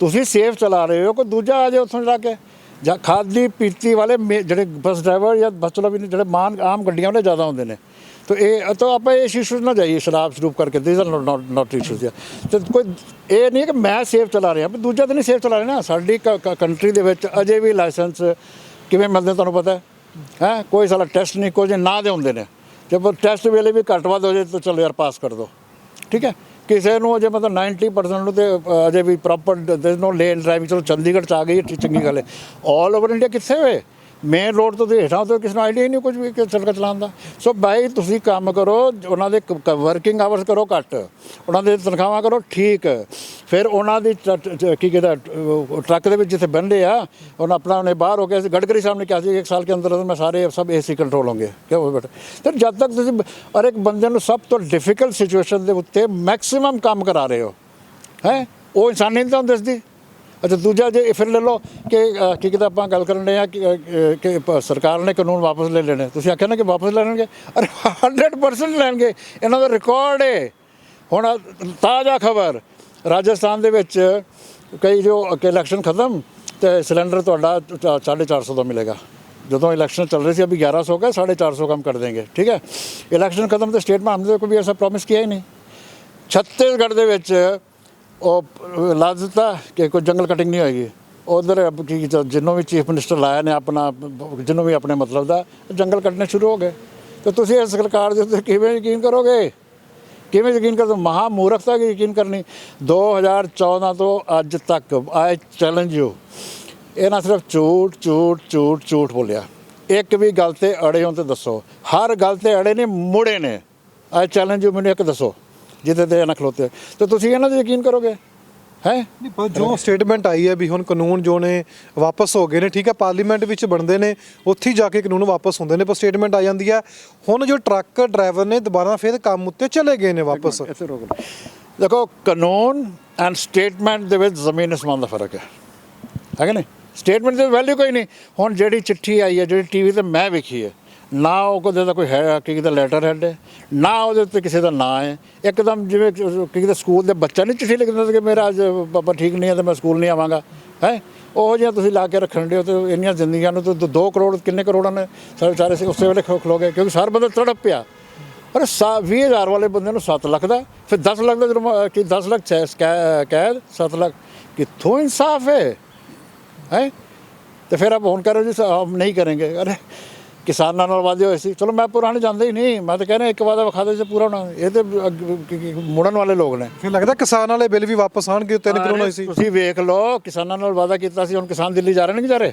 ਤੁਸੀਂ ਸੇਫ ਚਲਾ ਰਹੇ ਹੋ, ਕੋਈ ਦੂਜਾ ਆ ਜਾਏ ਉੱਥੋਂ ਜਾ ਕੇ। ਜਾਂ ਖਾਦੀ ਪੀਤੀ ਵਾਲੇ ਮੇ- ਜਿਹੜੇ ਬੱਸ ਡਰਾਈਵਰ ਜਾਂ ਬੱਸ ਚਲਾ ਵੀ ਜਿਹੜੇ ਮਾਨ ਆਮ ਗੱਡੀਆਂ ਵਾਲੇ ਜ਼ਿਆਦਾ ਹੁੰਦੇ ਨੇ। ਤਾਂ ਇਹ ਤਾਂ ਆਪਾਂ ਇਸ ਇਸ਼ੂ ਨਾ ਜਾਈਏ ਸ਼ਰਾਬ ਸ਼ਰੂਬ ਕਰਕੇ ਦਿਸ ਆਰ ਨਾਟ ਨਾਟ ਇਸ਼ੂਜ਼ ਤੇ ਕੋਈ ਇਹ ਨਹੀਂ ਕਿ ਮੈਂ ਸੇਫ ਚਲਾ ਰਿਹਾ ਪਰ ਦੂਜਾ ਤਾਂ ਨਹੀਂ ਸੇਫ ਚਲਾ ਰਿਹਾ ਨਾ ਸਾਡੀ ਕੰਟਰੀ ਦੇ ਵਿੱਚ ਅਜੇ ਵੀ ਲਾਇਸੈਂਸ ਕਿਵੇਂ ਮਿਲਦੇ ਤੁਹਾਨੂੰ ਪਤਾ ਹੈ ਹੈ ਕੋਈ ਸਾਲਾ ਟੈਸਟ ਨਹੀਂ ਕੋਈ ਨਾ ਦੇ ਹੁੰਦੇ ਨੇ ਜੇ ਟੈਸਟ ਵੇਲੇ ਵੀ ਘੱਟ ਵੱਧ ਹੋ ਜਾਏ ਤਾਂ ਚਲੋ ਯਾਰ ਪਾਸ ਕਰ ਦਿਓ ਠੀਕ ਹੈ ਕਿਸੇ ਨੂੰ ਅਜੇ ਮਤਲਬ 90% ਨੂੰ ਤੇ ਅਜੇ ਵੀ ਪ੍ਰੋਪਰ ਦੇਰ ਨੋ ਲੇਨ ਡਰਾਈਵਿੰਗ ਚਲੋ ਚੰਡੀਗੜ੍ਹ ਚ ਆ ਗਈ ਇਹ ਚੰਗੀ ਗੱਲ ਹੈ ਆਲ ਓਵਰ ਇੰਡੀਆ ਕਿੱਥੇ ਹੋਏ ਮੇਨ ਰੋਡ ਤੋਂ ਤੇ ਹੇਠਾਂ ਤੋਂ ਕਿਸੇ ਨੂੰ ਆਈਡੀਆ ਹੀ ਨਹੀਂ ਕੁਝ ਵੀ ਕਿ ਸੜਕ ਚਲਾਉਣ ਦਾ। ਸੋ ਬਾਈ, ਤੁਸੀਂ ਕੰਮ ਕਰੋ, ਉਹਨਾਂ ਦੇ ਵਰਕਿੰਗ ਆਵਰਸ ਕਰੋ ਘੱਟ। ਉਹਨਾਂ ਦੇ ਤਨਖਾਹਾਂ ਕਰੋ ਠੀਕ। ਫਿਰ ਉਹਨਾਂ ਦੀ ਟ- ਕੀ ਕਹਿੰਦਾ ਟਰੱਕ ਦੇ ਵਿੱਚ ਜਿੱਥੇ ਬੰਦੇ ਆ, ਉਹਨਾਂ ਆਪਣਾ ਉਹਨੇ ਬਾਹਰ ਹੋ ਕੇ ਅਸੀਂ ਗਡਕਰੀ ਸਾਹਿਬ ਨੇ ਕਿਹਾ ਸੀ, ਇੱਕ ਸਾਲ ਕੇ ਅੰਦਰ ਅੰਦਰ ਮੈਂ ਸਾਰੇ ਸਭ ਏਸੀ ਕੰਟਰੋਲ ਹੋਣਗੇ। ਕਿਉਂ ਬੇਟਾ? ਤੇ ਜਦ ਤੱਕ ਤੁਸੀਂ ਹਰ ਇੱਕ ਬੰਦੇ ਨੂੰ ਸਭ ਤੋਂ ਡਿਫਿਕਲਟ ਸਿਚੁਏਸ਼ਨ ਦੇ ਉੱਤੇ ਮੈਕਸਿਮਮ ਕੰਮ ਕਰਾ ਰਹੇ ਹੋ। ਹੈ? ਉਹ ਇਨਸਾਨੀ ਨਹੀਂ ਤੁਹਾਨੂੰ ਦੱਸਦੀ। ਅੱਛਾ, ਦੂਜਾ ਜੇ ਫਿਰ ਲੈ ਲਓ ਕਿ ਕੀ ਕਿਤਾ ਆਪਾਂ ਗੱਲ ਕਰਨ ਰਹੇ ਆ ਕਿ ਸਰਕਾਰ ਨੇ ਕਾਨੂੰਨ ਵਾਪਸ ਲੈ ਲੈਣੇ। ਤੁਸੀਂ ਆਖਿਆ ਨਾ ਕਿ ਵਾਪਸ ਲੈ ਲੈਣਗੇ? ਅਰੇ 100% ਲੈਣਗੇ। ਇਹਨਾਂ ਦਾ ਰਿਕਾਰਡ ਹੈ ਹੁਣ ਤਾਜ਼ਾ ਖਬਰ। ਰਾਜਸਥਾਨ ਦੇ ਵਿੱਚ ਕਈ ਜੋ ਕਿ ਇਲੈਕਸ਼ਨ ਖਤਮ ਤੇ ਸਿਲੰਡਰ ਤੁਹਾਡਾ 450 ਦਾ ਮਿਲੇਗਾ। ਜਦੋਂ ਇਲੈਕਸ਼ਨ ਚੱਲ ਰਹੀ ਸੀ, ਅਭੀ 1100 ਕਾ 450 ਕਮ ਕਰ ਦੇਂਗੇ ਠੀਕ ਹੈ? ਇਲੈਕਸ਼ਨ ਖਤਮ ਤੇ ਸਟੇਟ ਮੈਂ ਹਮਨੇ ਕੋਈ ਵੀ ਐਸਾ ਪ੍ਰੋਮਿਸ ਕਿਹਾ ਹੀ ਨਹੀਂ। ਛੱਤੀਸਗੜ੍ਹ ਦੇ ਵਿੱਚ ਉਹ ਲਾ ਦਿੱਤਾ ਕਿ ਕੋਈ ਜੰਗਲ ਕਟਿੰਗ ਨਹੀਂ ਹੋਏਗੀ। ਉਧਰ ਕੀ ਕੀਤਾ, ਜਿਹਨੂੰ ਵੀ ਚੀਫ ਮਿਨਿਸਟਰ ਲਾਇਆ ਨੇ ਆਪਣਾ ਜਿਹਨੂੰ ਵੀ ਆਪਣੇ ਮਤਲਬ ਦਾ ਜੰਗਲ ਕੱਟਣੇ ਸ਼ੁਰੂ ਹੋ ਗਏ। ਤੇ ਤੁਸੀਂ ਇਸ ਸਰਕਾਰ ਦੇ ਉੱਤੇ ਕਿਵੇਂ ਯਕੀਨ ਕਰੋਗੇ? ਕਿਵੇਂ ਯਕੀਨ ਕਰਦੇ ਮਹਾ ਮੂਰਖਤਾ ਕੀ ਯਕੀਨ ਕਰਨੀ? 2014 ਤੋਂ ਅੱਜ ਤੱਕ ਆਈ ਚੈਲੰਜ ਯੂ ਇਹ ਨਾ ਸਿਰਫ ਝੂਠ ਝੂਠ ਝੂਠ ਝੂਠ ਬੋਲਿਆ। ਇੱਕ ਵੀ ਗੱਲ ਤੇ ਅੜੇ ਹੋ ਤੇ ਦੱਸੋ। ਹਰ ਗੱਲ ਤੇ ਅੜੇ ਨੇ ਮੁੜੇ ਨੇ। ਆਈ ਚੈਲੰਜ ਯੂ ਮੈਨੂੰ ਇੱਕ ਦੱਸੋ। ਜਿੱਥੇ ਤੇ ਨਾ ਖਲੋਤੇ ਤੇ ਤੁਸੀਂ ਇਹਨਾਂ ਤੇ ਯਕੀਨ ਕਰੋਗੇ? ਹੈ? ਨਹੀਂ ਪਰ ਜੋ ਸਟੇਟਮੈਂਟ ਆਈ ਹੈ ਵੀ ਹੁਣ ਕਾਨੂੰਨ ਜੋ ਨੇ ਵਾਪਸ ਹੋ ਗਏ ਨੇ ਠੀਕ ਹੈ ਪਾਰਲੀਮੈਂਟ ਵਿੱਚ ਬਣਦੇ ਨੇ ਉੱਥੇ ਹੀ ਜਾ ਕੇ ਕਾਨੂੰਨ ਵਾਪਸ ਹੁੰਦੇ ਨੇ ਪਰ ਸਟੇਟਮੈਂਟ ਆ ਜਾਂਦੀ ਹੈ ਹੁਣ ਜੋ ਟਰੱਕ ਡਰਾਈਵਰ ਨੇ ਦੁਬਾਰਾ ਫਿਰ ਕੰਮ ਉੱਤੇ ਚਲੇ ਗਏ ਨੇ ਵਾਪਸ। ਦੇਖੋ ਕਾਨੂੰਨ ਐਂਡ ਸਟੇਟਮੈਂਟ ਦੇ ਵਿੱਚ ਜ਼ਮੀਨ ਅਸਮਾਨ ਦਾ ਫ਼ਰਕ ਹੈ। ਹੈ ਕਿ ਨਹੀਂ? ਸਟੇਟਮੈਂਟ ਦੀ ਵੈਲਿਊ ਕੋਈ ਨਹੀਂ। ਹੁਣ ਜਿਹੜੀ ਚਿੱਠੀ ਆਈ ਹੈ ਜਿਹੜੀ ਟੀਵੀ ਤੇ ਮੈਂ ਵੇਖੀ ਹੈ ਨਾ ਉਹ ਕੋਈ ਦਾ ਕੋਈ ਹੈ, ਕਿ ਦਾ ਲੈਟਰ ਹੈਡ ਹੈ, ਨਾ ਉਹਦੇ ਉੱਤੇ ਕਿਸੇ ਦਾ ਨਾਂ ਹੈ। ਇੱਕਦਮ ਜਿਵੇਂ ਕਿ ਦਾ ਸਕੂਲ ਦੇ ਬੱਚਾ ਨਹੀਂ ਚਿੱਠੀ ਲਿਖ ਦਿੰਦਾ ਕਿ ਮੇਰਾ ਅੱਜ ਪਾਪਾ ਠੀਕ ਨਹੀਂ ਹੈ ਤੇ ਮੈਂ ਸਕੂਲ ਨਹੀਂ ਆਵਾਂਗਾ, ਹੈ? ਉਹ ਜਿਹਾ ਤੁਸੀਂ ਲਾ ਕੇ ਰੱਖਣ ਦੇ ਤੇ ਇੰਨੀਆਂ ਜ਼ਿੰਦਗੀਆਂ ਨੂੰ ਤਾਂ 2 ਕਰੋੜ ਕਿੰਨੇ ਕਰੋੜਾਂ ਨੇ ਸਾਰੇ ਵਿਚਾਰੇ ਉਸੇ ਵੇਲੇ ਖੋ ਖਲੋ ਗਏ ਕਿਉਂਕਿ ਸਾਰ ਬੰਦਾ ਤੜਪ ਪਿਆ। ਪਰ 20000 ਵਾਲੇ ਬੰਦੇ ਨੂੰ 7 ਲੱਖ ਦਾ, ਫਿਰ 10 ਲੱਖ ਦਾ ਜੁਰਮਾ ਕਿ 10 ਲੱਖ ਛੇ- ਕੈਦ 7 ਲੱਖ। ਕਿੱਥੋਂ ਇਨਸਾਫ ਹੈ? ਹੈ? ਤੇ ਫਿਰ ਆਪ ਹੁਣ ਕਰੋ ਜੀ, ਸ- ਹਮ ਨਹੀਂ ਕरेंगे ਅਰੇ ਕਿਸਾਨਾਂ ਨਾਲ ਵਾਦੇ ਹੋਏ ਸੀ। ਚਲੋ ਮੈਂ ਪੁਰਾਣੇ ਜਾਂਦੇ ਹੀ ਨਹੀਂ। ਮੈਂ ਤਾਂ ਕਹਿੰਦਾ ਇੱਕ ਵਾਦਾ ਵਿਖਾ ਦੇ ਜੇ ਪੂਰਾ ਹੋਣਾ ਇਹ ਤੇ ਮੁੜਨ ਵਾਲੇ ਲੋਕ ਨੇ। ਫਿਰ ਲੱਗਦਾ ਕਿਸਾਨ ਵਾਲੇ ਬਿੱਲ ਵੀ ਵਾਪਸ ਆਣਗੇ ਤਿੰਨ ਕਰੋੜ ਹੋਏ ਸੀ। ਤੁਸੀਂ ਵੇਖ ਲਓ ਕਿਸਾਨਾਂ ਨਾਲ ਵਾਦਾ ਕੀਤਾ ਸੀ। ਹੁਣ ਕਿਸਾਨ ਦਿੱਲੀ ਜਾ ਰਹੇ ਨੇ ਕਿ ਜਾ ਰਹੇ?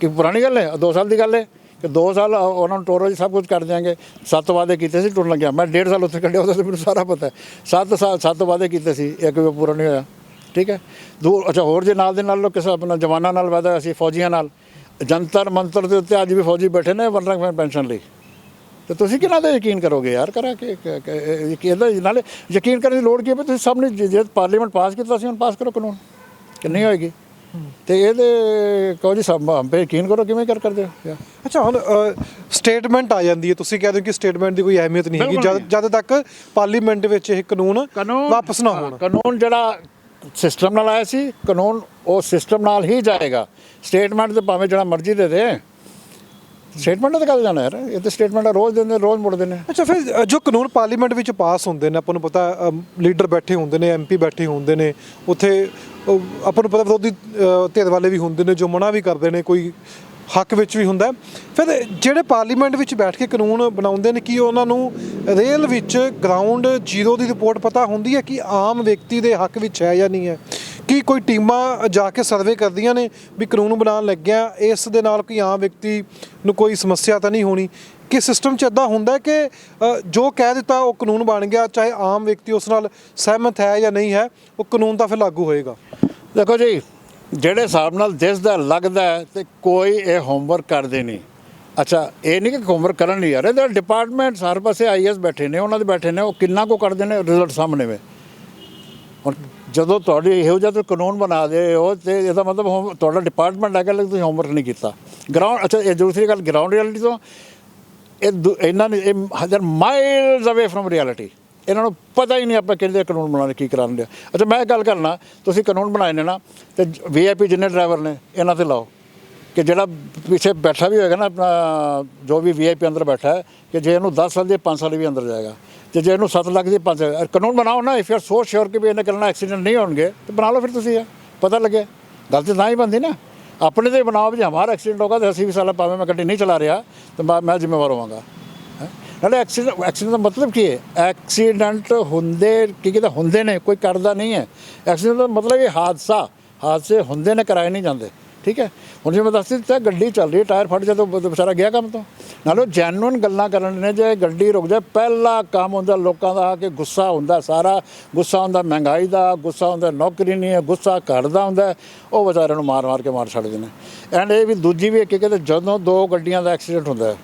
ਕਿ ਪੁਰਾਣੀ ਗੱਲ ਹੈ? 2 ਸਾਲ ਦੀ ਗੱਲ ਹੈ? ਕਿ 2 ਸਾਲ ਉਹਨਾਂ ਨੂੰ ਟੋਰੋ ਜੀ ਸਭ ਕੁਝ ਕਰ ਦਿਆਂਗੇ। ਸੱਤ ਵਾਅਦੇ ਕੀਤੇ ਸੀ ਟੁੱਟਣ ਲੱਗਿਆ। ਮੈਂ 1.5 ਸਾਲ ਉੱਥੇ ਕੱਢਿਆ ਉਹਦਾ ਤਾਂ ਮੈਨੂੰ ਸਾਰਾ ਪਤਾ ਹੈ। ਸੱਤ ਸਾਲ ਸੱਤ ਵਾਅਦੇ ਕੀਤੇ ਸੀ ਇੱਕ ਵੀ ਪੂਰਾ ਨਹੀਂ ਹੋਇਆ। ਠੀਕ ਹੈ? ਦੂਰ ਅੱਛਾ ਹੋਰ ਜੇ ਨਾਲ ਦੇ ਨਾਲ ਕਿਸੇ ਆਪਣਾ ਜਵਾਨਾਂ ਨਾਲ ਵਾਅਦਾ ਸੀ ਫੌਜੀਆਂ ਨਾਲ? ਜੰਤਰ ਮੰਤਰ ਦੇ ਉੱਤੇ ਅੱਜ ਵੀ ਫੌਜੀ ਬੈਠੇ ਨੇ ਵਨਰੰਗ ਪੈਨਸ਼ਨ ਲਈ। ਤੇ ਤੁਸੀਂ ਕਿਹਨਾਂ ਤੇ ਯਕੀਨ ਕਰੋਗੇ ਯਾਰ? ਕਰਾ ਕਿ ਇਹਦਾ ਨਾਲੇ ਯਕੀਨ ਕਰਨ ਦੀ ਲੋੜ ਕੀ ਹੈ ਵੀ ਤੁਸੀਂ ਸਭ ਨੇ ਜੇ- ਪਾਰਲੀਮੈਂਟ ਪਾਸ ਕੀਤਾ ਸੀ ਹੁਣ ਪਾਸ ਕਰੋ ਕਾਨੂੰਨ। ਕਿ ਨਹੀਂ ਹੋਏਗੀ? ਤੇ ਇਹਦੇ ਕਹੋ ਜੀ ਸਭ ਹਮ ਪੇ ਯਕੀਨ ਕਰੋ ਕਿਵੇਂ ਕਰ ਕਰਦੇ ਹੋ? ਅੱਛਾ ਹੁਣ ਸਟੇਟਮੈਂਟ ਆ ਜਾਂਦੀ ਹੈ। ਤੁਸੀਂ ਕਹਿੰਦੇ ਹੋ ਕਿ ਸਟੇਟਮੈਂਟ ਦੀ ਕੋਈ ਅਹਿਮੀਅਤ ਨਹੀਂ ਹੈਗੀ। ਜਦ ਜਦ ਤੱਕ ਪਾਰਲੀਮੈਂਟ ਵਿੱਚ ਇਹ ਕਾਨੂੰਨ ਵਾਪਸ ਨਾ ਹੋਣ। ਕਾਨੂੰਨ ਜਿਹੜਾ ਸਿਸਟਮ ਨਾਲ ਆਇਆ ਸੀ ਕਾਨੂੰਨ ਉਹ ਸਿਸਟਮ ਨਾਲ ਹੀ ਜਾਏਗਾ। ਸਟੇਟਮੈਂਟ ਤੇ ਭਾਵੇਂ ਜਿਹੜਾ ਮਰਜ਼ੀ ਦੇ ਦੇ। ਸਟੇਟਮੈਂਟ ਤਾਂ ਕਦ ਜਾਣਾ ਯਾਰ। ਇਹ ਤਾਂ ਸਟੇਟਮੈਂਟ ਰੋਜ਼ ਦਿੰਦੇ ਰੋਜ਼ ਮੁੜਦੇ ਨੇ। ਅੱਛਾ, ਫਿਰ ਜੋ ਕਾਨੂੰਨ ਪਾਰਲੀਮੈਂਟ ਵਿੱਚ ਪਾਸ ਹੁੰਦੇ ਨੇ, ਆਪਾਂ ਨੂੰ ਪਤਾ ਲੀਡਰ ਬੈਠੇ ਹੁੰਦੇ ਨੇ ਐਮਪੀ ਬੈਠੇ ਹੁੰਦੇ ਨੇ, ਉੱਥੇ ਆਪਾਂ ਨੂੰ ਪਤਾ ਵਿਰੋਧੀ ਧਿਰ ਵਾਲੇ ਵੀ ਹੁੰਦੇ ਨੇ, ਜੋ ਮਨਾ ਵੀ ਕਰਦੇ ਨੇ, ਕੋਈ ਹੱਕ ਵਿੱਚ ਵੀ ਹੁੰਦਾ। ਫਿਰ ਜਿਹੜੇ ਪਾਰਲੀਮੈਂਟ ਵਿੱਚ ਬੈਠ ਕੇ ਕਾਨੂੰਨ ਬਣਾਉਂਦੇ ਨੇ, ਕੀ ਉਹਨਾਂ ਨੂੰ ਰੇਲ ਵਿੱਚ ਗਰਾਊਂਡ ਜ਼ੀਰੋ ਦੀ ਰਿਪੋਰਟ ਪਤਾ ਹੁੰਦੀ ਹੈ ਕਿ ਆਮ ਵਿਅਕਤੀ ਦੇ ਹੱਕ ਵਿੱਚ ਹੈ ਜਾਂ ਨਹੀਂ ਹੈ? ਕੀ ਕੋਈ ਟੀਮਾਂ ਜਾ ਕੇ ਸਰਵੇ ਕਰਦੀਆਂ ਨੇ ਵੀ ਕਾਨੂੰਨ ਬਣਾਉਣ ਲੱਗਿਆ? ਇਸ ਦੇ ਨਾਲ ਕੋਈ ਆਮ ਵਿਅਕਤੀ ਨੂੰ ਕੋਈ ਸਮੱਸਿਆ ਤਾਂ ਨਹੀਂ ਹੋਣੀ? ਕਿ ਸਿਸਟਮ 'ਚ ਇਦਾਂ ਹੁੰਦਾ ਕਿ ਜੋ ਕਹਿ ਦਿੱਤਾ ਉਹ ਕਾਨੂੰਨ ਬਣ ਗਿਆ, ਚਾਹੇ ਆਮ ਵਿਅਕਤੀ ਉਸ ਨਾਲ ਸਹਿਮਤ ਹੈ ਜਾਂ ਨਹੀਂ ਹੈ, ਉਹ ਕਾਨੂੰਨ ਤਾਂ ਫਿਰ ਲਾਗੂ ਹੋਏਗਾ। ਦੇਖੋ ਜੀ, ਜਿਹੜੇ ਹਿਸਾਬ ਨਾਲ ਦਿਸਦਾ ਲੱਗਦਾ ਹੈ ਤੇ ਕੋਈ ਇਹ ਹੋਮਵਰਕ ਕਰਦੇ ਨਹੀਂ। ਅੱਛਾ, ਇਹ ਨਹੀਂ ਕਿ ਹੋਮਵਰਕ ਕਰਨ ਨਹੀਂ ਯਾਰ ਇਹਦੇ ਡਿਪਾਰਟਮੈਂਟ ਹਰ ਪਾਸੇ ਆਈਐਸ ਬੈਠੇ ਨੇ, ਉਹਨਾਂ ਦੇ ਬੈਠੇ ਨੇ, ਉਹ ਕਿੰਨਾ ਕੋ ਕਰਦੇ ਨੇ ਰਿਜ਼ਲਟ ਸਾਹਮਣੇ ਵੇ। ਹੁਣ ਜਦੋਂ ਤੁਹਾਡੀ ਇਹੋ ਜਿਹਾ ਤੁਸੀਂ ਕਾਨੂੰਨ ਬਣਾ ਦੇ ਹੋ ਤੇ ਇਹਦਾ ਮਤਲਬ ਹੋਮ- ਤੁਹਾਡਾ ਡਿਪਾਰਟਮੈਂਟ ਹੈਗਾ ਲੇਕਿਨ ਤੁਸੀਂ ਹੋਮਵਰਕ ਨਹੀਂ ਕੀਤਾ। ਗਰਾਊਂਡ ਅੱਛਾ, ਇਹ ਦੂਸਰੀ ਗੱਲ ਗਰਾਊਂਡ ਰਿਐਲਿਟੀ ਤੋਂ ਇਹ ਦੂ- ਇਹਨਾਂ ਨੇ ਇਹ ਹਜ਼ਾਰ ਮਾਈਲਸ ਅਵੇ ਫਰਮ ਰਿਐਲਿਟੀ ਇਹਨਾਂ ਨੂੰ ਪਤਾ ਹੀ ਨਹੀਂ ਆਪਾਂ ਕਿਹਦੇ ਕਾਨੂੰਨ ਬਣਾਉਣੇ ਕੀ ਕਰਾਉਣ ਦੇ। ਅੱਛਾ, ਮੈਂ ਗੱਲ ਕਰਨਾ, ਤੁਸੀਂ ਕਾਨੂੰਨ ਬਣਾਏ ਨੇ ਨਾ, ਤੇ ਵੀਆਈਪੀ ਜਿੰਨੇ ਡਰਾਈਵਰ ਨੇ, ਇਹਨਾਂ ਤੇ ਲਾਓ। ਕਿ ਜਿਹੜਾ ਪਿੱਛੇ ਬੈਠਾ ਵੀ ਹੋਏਗਾ ਨਾ, ਆਪਣਾ ਜੋ ਵੀ ਵੀਆਈਪੀ ਅੰਦਰ ਬੈਠਾ ਹੈ, ਕਿ ਜੇ ਇਹਨੂੰ 10 ਸਾਲ ਦੇ 5 ਸਾਲ ਵੀ ਅੰਦਰ ਜਾਏਗਾ। ਤੇ ਜੇ ਇਹਨੂੰ 7 ਲੱਖ ਦੀ 5 ਕਾਨੂੰਨ ਬਣਾਓ ਨਾ if you are so sure ਕਿ ਵੀ ਇਹਨੇ ਕਰਨਾ ਐਕਸੀਡੈਂਟ ਨਹੀਂ ਹੋਣਗੇ, ਤੇ ਬਣਾ ਲਓ ਫਿਰ ਤੁਸੀਂ ਇਹ, ਪਤਾ ਲੱਗੇ ਗੱਲ ਤੇ ਤਾਂ ਹੀ ਬੰਦੀ ਨਾ। ਆਪਣੇ ਤੇ ਬਣਾਓ ਵੀ ਜੇ ਹਮਾਰਾ ਐਕਸੀਡੈਂਟ ਹੋਗਾ ਤੇ ਅਸੀਂ ਵੀ ਸਾਲਾ ਭਾਵੇਂ ਮੈਂ ਗੱਡੀ ਨਹੀਂ ਚਲਾ ਰਿਹਾ, ਤੇ ਮੈਂ ਮੈਂ ਜ਼ਿੰਮੇਵਾਰ ਹੋਵਾਂਗਾ। ਨਾਲੇ ਐਕਸੀਡੈਂਟ ਐਕਸੀਡੈਂਟ ਦਾ ਮਤਲਬ ਕੀ ਹੈ? ਐਕਸੀਡੈਂਟ ਹੁੰਦੇ, ਕੀ ਕਿਤੇ ਹੁੰਦੇ ਨੇ, ਕੋਈ ਕਰਦਾ ਨਹੀਂ ਹੈ। ਐਕਸੀਡੈਂਟ ਦਾ ਮਤਲਬ ਇਹ ਹਾਦਸਾ ਹਾਦਸੇ ਹੁੰਦੇ ਨੇ, ਕਰਾਏ ਨਹੀਂ ਜਾਂਦੇ। ਠੀਕ ਹੈ? ਹੁਣ ਜਿਵੇਂ ਦੱਸ ਦਿੱਤਾ, ਗੱਡੀ ਚੱਲ ਰਹੀ ਹੈ, ਟਾਇਰ ਫਟ ਜਾਂਦਾ ਤਾਂ ਵਿਚਾਰਾ ਗਿਆ ਕੰਮ ਤੋਂ। ਨਾਲੋਂ ਜੈਨੂਨ ਗੱਲਾਂ ਕਰਨ ਨੇ, ਜੇ ਗੱਡੀ ਰੁਕ ਜਾਏ, ਪਹਿਲਾ ਕੰਮ ਹੁੰਦਾ ਲੋਕਾਂ ਦਾ ਆ ਕੇ ਗੁੱਸਾ ਹੁੰਦਾ ਸਾਰਾ। ਗੁੱਸਾ ਹੁੰਦਾ ਮਹਿੰਗਾਈ ਦਾ, ਗੁੱਸਾ ਹੁੰਦਾ ਨੌਕਰੀ ਨਹੀਂ ਹੈ, ਗੁੱਸਾ ਘਰ ਦਾ ਹੁੰਦਾ ਉਹ ਵਿਚਾਰਿਆਂ ਨੂੰ ਮਾਰ ਮਾਰ ਕੇ ਮਾਰ ਛੱਡਦੇ ਨੇ। ਐਂਡ ਇਹ ਵੀ ਦੂਜੀ ਵੀ ਇੱਕ ਕਹਿੰਦੇ ਜਦੋਂ ਦੋ ਗੱਡੀਆਂ ਦਾ ਐਕਸੀਡੈਂਟ ਹੁੰਦਾ ਹੈ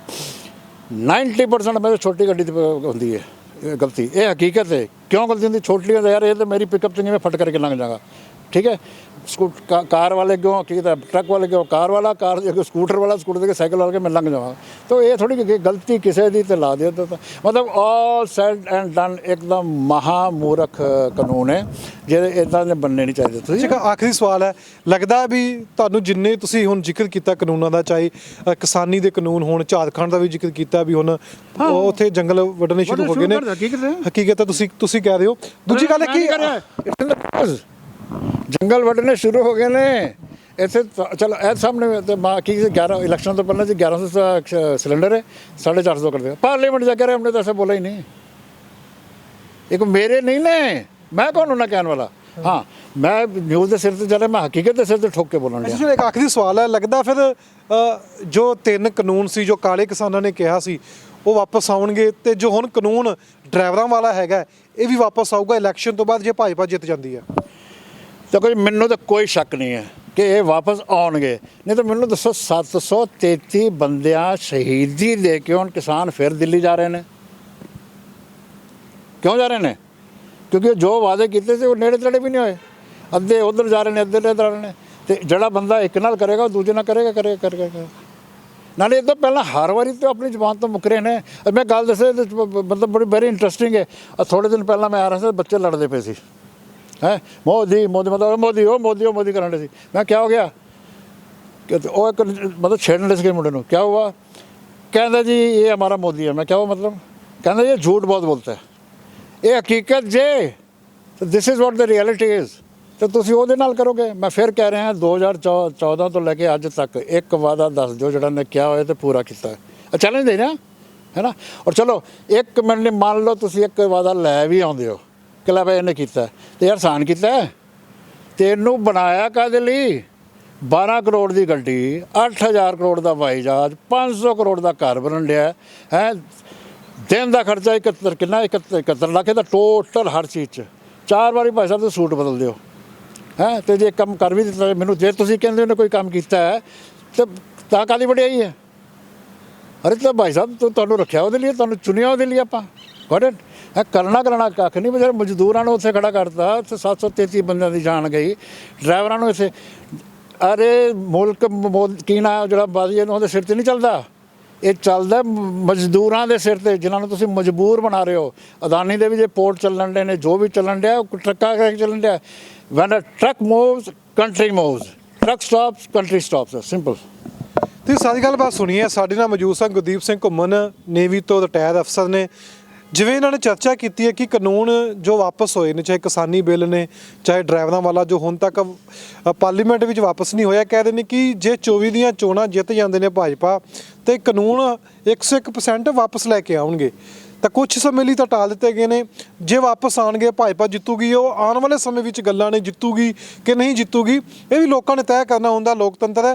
90% ਮੇਰੇ ਛੋਟੀ ਗੱਡੀ ਤੇ ਹੁੰਦੀ ਹੈ। ਇਹ ਗਲਤੀ। ਇਹ ਹਕੀਕਤ ਹੈ। ਕਿਉਂ ਗਲਤੀ ਹੁੰਦੀ? ਛੋਟੀ ਹੁੰਦੀ ਯਾਰ ਇਹ ਤਾਂ ਮੇਰੀ ਪਿਕਅਪ ਤੇ ਨਹੀਂ ਮੈਂ ਫਟ ਕਰਕੇ ਲੰਘ ਜਾਗਾ ਠੀਕ ਹੈ? ਕਾ- ਕਾਰ ਵਾਲੇ ਕਿਉਂ ਕੀ ਤਾਂ ਟਰੱਕ ਵਾਲੇ ਕਿਉਂ ਕਾਰ ਵਾਲਾ ਕਾਰ ਅੱਗੇ ਸਕੂਟਰ ਵਾਲਾ ਸਕੂਟਰ ਦੇ ਸਾਈਕਲ ਵਾਲਾ ਕੇ ਮੈਂ ਲੰਘ ਜਾਵਾਂ। ਤਾਂ ਇਹ ਥੋੜੀ ਕਿ ਗਲਤੀ ਕਿਸੇ ਦੀ ਤੇ ਲਾ ਦਿਓ ਤਾਂ ਮਤਲਬ ਆਲ ਸੈਡ ਐਂਡ ਡਨ ਇੱਕਦਮ ਮਹਾ ਮੂਰਖ ਕਾਨੂੰਨ ਹੈ ਜਿਹੜੇ ਇਦਾਂ ਦੇ ਬੰਨੇ ਨਹੀਂ ਚਾਹੀਦੇ। ਤੁਸੀਂ ਇੱਕ ਆਖਰੀ ਸਵਾਲ ਹੈ। ਲੱਗਦਾ ਵੀ ਤੁਹਾਨੂੰ ਜਿੰਨੇ ਤੁਸੀਂ ਹੁਣ ਜ਼ਿਕਰ ਕੀਤਾ ਕਾਨੂੰਨਾਂ ਦਾ ਚਾਹੇ ਕਿਸਾਨੀ ਦੇ ਕਾਨੂੰਨ ਹੋਣ ਝਾਰਖੰਡ ਦਾ ਵੀ ਜ਼ਿਕਰ ਕੀਤਾ ਵੀ ਹੁਣ ਉੱਥੇ ਜੰਗਲ ਵੱਢਣੇ ਸ਼ੁਰੂ ਹੋ ਗਏ ਨੇ। ਹਕੀਕਤ ਹੈ। ਤੁਸੀਂ ਤੁਸੀਂ ਕਹਿ ਰਹੇ ਹੋ। ਦੂਜੀ ਗੱਲ ਹੈ ਰਿਹਾ। ਜੰਗਲ ਵੱਢਣੇ ਸ਼ੁਰੂ ਹੋ ਗਏ ਨੇ। ਇੱਥੇ ਚਲੋ ਇਹ ਸਾਹਮਣੇ ਤੇ ਬਾਕੀ 11 ਇਲੈਕਸ਼ਨ ਤੋਂ ਪਹਿਲਾਂ ਜੀ 1100 ਸਿਲੰਡਰ ਹੈ 450 ਕਰ ਦਿਆ ਪਾਰਲੀਮੈਂਟ ਜਾ ਕੇ ਰਹੇ ਹਮਨੇ ਤਾਂ ਐਸਾ ਬੋਲਾ ਹੀ ਨਹੀਂ। ਇੱਕ ਮੇਰੇ ਨਹੀਂ ਨੇ ਮੈਂ ਕੌਣ ਉਹਨਾਂ ਕਹਿਣ ਵਾਲਾ? ਹਾਂ ਮੈਂ ਨਿਊਜ਼ ਦੇ ਸਿਰ ਤੇ ਚੱਲੇ ਮੈਂ ਹਕੀਕਤ ਦੇ ਸਿਰ ਤੇ ਠੋਕ ਕੇ ਬੋਲਣ ਲਿਆ ਜੀ ਇੱਕ ਆਖਰੀ ਸਵਾਲ ਹੈ ਲੱਗਦਾ ਫਿਰ ਜੋ ਤਿੰਨ ਕਾਨੂੰਨ ਸੀ ਜੋ ਕਾਲੇ ਕਿਸਾਨਾਂ ਨੇ ਕਿਹਾ ਸੀ ਉਹ ਵਾਪਸ ਆਉਣਗੇ ਤੇ ਜੋ ਹੁਣ ਕਾਨੂੰਨ ਡਰਾਈਵਰਾਂ ਵਾਲਾ ਹੈਗਾ ਇਹ ਵੀ ਵਾਪਸ ਆਊਗਾ ਇਲੈਕਸ਼ਨ ਤੋਂ ਬਾਅਦ ਜੇ ਭਾਜਪਾ ਜਿੱਤ ਜਾਂਦੀ ਹੈ। ਤਾਂ ਕੋਈ ਮੈਨੂੰ ਤਾਂ ਕੋਈ ਸ਼ੱਕ ਨਹੀਂ ਹੈ ਕਿ ਇਹ ਵਾਪਸ ਆਉਣਗੇ। ਨਹੀਂ ਤਾਂ ਮੈਨੂੰ ਦੱਸੋ 733 ਬੰਦਿਆਂ ਸ਼ਹੀਦੀ ਦੇ ਕੇ ਹੁਣ ਕਿਸਾਨ ਫਿਰ ਦਿੱਲੀ ਜਾ ਰਹੇ ਨੇ। ਕਿਉਂ ਜਾ ਰਹੇ ਨੇ? ਕਿਉਂਕਿ ਜੋ ਵਾਅਦੇ ਕੀਤੇ ਸੀ, ਉਹ ਨੇੜੇ ਤੇੜੇ ਵੀ ਨਹੀਂ ਹੋਏ। ਅੱਧੇ ਉਧਰ ਜਾ ਰਹੇ ਨੇ, ਅੱਧੇ ਇੱਧਰ ਜਾ ਰਹੇ ਨੇ। ਤੇ ਜਿਹੜਾ ਬੰਦਾ ਇੱਕ ਨਾਲ ਕਰੇਗਾ, ਉਹ ਦੂਜੇ ਨਾਲ ਕਰੇਗਾ ਕਰੇਗਾ ਕਰੇਗਾ ਕਰੇਗਾ। ਨਾਲੇ ਇਹ ਤਾਂ ਪਹਿਲਾਂ ਹਰ ਵਾਰੀ ਤੋਂ ਆਪਣੀ ਜਬਾਨ ਤੋਂ ਮੁਕਰੇ ਨੇ। ਮੈਂ ਗੱਲ ਦੱਸਿਆ ਤੇ ਮਤਲਬ ਬੜੀ ਵੈਰੀ ਇੰਟਰਸਟਿੰਗ ਹੈ। ਆਹ ਥੋੜੇ ਦਿਨ ਪਹਿਲਾਂ ਮੈਂ ਆ ਰਿਹਾ ਸੀ, ਬੱਚੇ ਲੜਦੇ ਪਏ ਸੀ। ਹੈ? ਮੋਦੀ ਮੋਦੀ, ਮਤਲਬ ਮੋਦੀ, ਉਹ ਮੋਦੀ ਉਹ ਮੋਦੀ ਕਰਨ ਦੇ ਸੀ। ਮੈਂ ਕਿਹਾ, ਹੋ ਗਿਆ। ਉਹ ਇੱਕ ਮਤਲਬ ਛੇੜਨ ਦੇ ਸੀਗੇ ਮੁੰਡੇ ਨੂੰ। ਕਿਆ ਹੁਆ ਕਹਿੰਦਾ ਜੀ, ਇਹ ਹਮਾਰਾ ਮੋਦੀ ਹੈ। ਮੈਂ ਕਿਹਾ, ਉਹ ਮਤਲਬ? ਕਹਿੰਦਾ, ਇਹ ਝੂਠ ਬਹੁਤ ਬੋਲਤਾ ਹੈ। ਇਹ ਹਕੀਕਤ ਜੇ this is what the reality is ਤੇ ਤੁਸੀਂ ਉਹਦੇ ਨਾਲ ਕਰੋਗੇ। ਮੈਂ ਫਿਰ ਕਹਿ ਰਿਹਾ 2014 ਤੋਂ ਲੈ ਕੇ ਅੱਜ ਤੱਕ ਇੱਕ ਵਾਅਦਾ ਦੱਸ ਦਿਓ, ਜਿਹੜਾ ਨੇ ਕਿਹਾ ਹੋਇਆ ਤੇ ਪੂਰਾ ਕੀਤਾ। ਹੈ ਚੈਲੰਜ ਦੇ ਰਿਹਾ ਹੈ ਨਾ? ਔਰ ਚਲੋ, ਇੱਕ ਮਿੰਟ ਲਈ ਮੰਨ ਲਓ, ਤੁਸੀਂ ਇੱਕ ਵਾਅਦਾ ਲੈ ਵੀ ਆਉਂਦੇ ਹੋ। ਕਿ ਲੈ ਇਹਨੇ ਕੀਤਾ। ਤੇ ਯਾਰ ਕੀਤਾ ਹੈ। ਤੇ ਇਹਨੂੰ ਬਣਾਇਆ ਕਾਦੇ ਲਈ? 12 ਕਰੋੜ ਦੀ ਗੱਡੀ 8000 ਕਰੋੜ ਦਾ ਹਵਾਈ ਜਹਾਜ਼ 500 ਕਰੋੜ ਦਾ ਘਰ ਬਣਨ ਲਿਆ ਹੈ। ਦਿਨ ਦਾ ਖਰਚਾ 71 ਕਿੰਨਾ? 71 71 ਲੱਖ ਦਾ ਟੋਟਲ ਹਰ ਚੀਜ਼ 'ਚ। ਚਾਰ ਵਾਰੀ ਭਾਈ ਸਾਹਿਬ ਦੇ ਸੂਟ ਬਦਲ ਦਿਓ। ਹੈ? ਤੇ ਜੇ ਕੰਮ ਕਰ ਵੀ ਦਿੱਤਾ, ਮੈਨੂੰ ਜੇ ਤੁਸੀਂ ਕਹਿੰਦੇ ਹੋ ਕੋਈ ਕੰਮ ਕੀਤਾ ਹੈ, ਤੇ, ਤਾਂ ਕਾਦੀ ਵਡਿਆਈ ਹੈ? ਅਰੇ ਤਾਂ ਭਾਈ ਸਾਹਿਬ, ਤੂੰ ਤੁਹਾਨੂੰ ਰੱਖਿਆ ਉਹਦੇ ਲਈ, ਤੁਹਾਨੂੰ ਚੁਣਿਆ ਉਹਦੇ ਲਈ ਆਪਾਂ। ਗੋਟ ਇਹ ਕਰਨਾ ਕਰਨਾ ਕੱਖ ਨਹੀਂ ਬਜਰ ਮਜ਼ਦੂਰਾਂ ਨੂੰ ਉੱਥੇ ਖੜਾ ਕਰਤਾ ਤੇ 733 ਬੰਦਿਆਂ ਦੀ ਜਾਨ ਗਈ। ਡਰਾਈਵਰਾਂ ਨੂੰ ਇੱਥੇ, ਅਰੇ ਮੁਲਕ ਮੋ- ਕੀ ਨਾ ਜਿਹੜਾ ਬਾਜ਼ੀ ਇਹਨੂੰ ਉਹਦੇ ਸਿਰ ਤੇ ਨਹੀਂ ਚੱਲਦਾ। ਇਹ ਚੱਲਦਾ ਮਜ਼ਦੂਰਾਂ ਦੇ ਸਿਰ ਤੇ, ਜਿਨ੍ਹਾਂ ਨੂੰ ਤੁਸੀਂ ਮਜਬੂਰ ਬਣਾ ਰਹੇ ਹੋ। ਅਦਾਨੀ ਦੇ ਵੀ ਜੇ ਪੋਰਟ ਚੱਲਣ ਦੇ ਨੇ, ਜੋ ਵੀ ਚੱਲਣ ਡਿਆ, ਉਹ ਟਰੱਕਾਂ ਕਰਕੇ ਚੱਲਣ ਡਿਆ। When a truck moves country moves truck stops country stops simple ਤੁਸੀਂ ਸਾਰੀ ਗੱਲਬਾਤ ਸੁਣੀ ਹੈ ਸਾਡੇ ਨਾਲ ਮੌਜੂਦ ਸਨ ਗੁਰਦੀਪ ਸਿੰਘ ਘੁੰਮਣ, ਨੇਵੀ ਤੋਂ ਰਿਟਾਇਰ ਅਫਸਰ ਨੇ। ਜਿਵੇਂ ਇਹਨਾਂ ਨੇ ਚਰਚਾ ਕੀਤੀ ਹੈ ਕਿ ਕਾਨੂੰਨ ਜੋ ਵਾਪਸ ਹੋਏ ਨੇ, ਚਾਹੇ ਕਿਸਾਨੀ ਬਿੱਲ ਨੇ, ਚਾਹੇ ਡਰਾਈਵਰਾਂ ਵਾਲਾ ਜੋ ਹੁਣ ਤੱਕ ਪਾਰਲੀਮੈਂਟ ਵਿੱਚ ਵਾਪਸ ਨਹੀਂ ਹੋਇਆ, ਕਹਿ ਰਹੇ ਨੇ ਕਿ ਜੇ 24 ਦੀਆਂ ਚੋਣਾਂ ਜਿੱਤ ਜਾਂਦੇ ਨੇ ਭਾਜਪਾ, ਤੇ ਕਾਨੂੰਨ 101% ਵਾਪਸ ਲੈ ਕੇ ਆਉਣਗੇ। ਤਾਂ ਕੁਝ ਸਮੇਂ ਲਈ ਤਾਂ ਟਾਲ ਦਿੱਤੇ ਗਏ ਨੇ, ਜੇ ਵਾਪਸ ਆਣਗੇ ਭਾਜਪਾ ਜਿੱਤੂਗੀ, ਉਹ ਆਉਣ ਵਾਲੇ ਸਮੇਂ ਵਿੱਚ ਗੱਲਾਂ ਨੇ ਜਿੱਤੂਗੀ ਕਿ ਨਹੀਂ ਜਿੱਤੂਗੀ, ਇਹ ਵੀ ਲੋਕਾਂ ਨੇ ਤੈਅ ਕਰਨਾ ਹੁੰਦਾ, ਲੋਕਤੰਤਰ ਹੈ।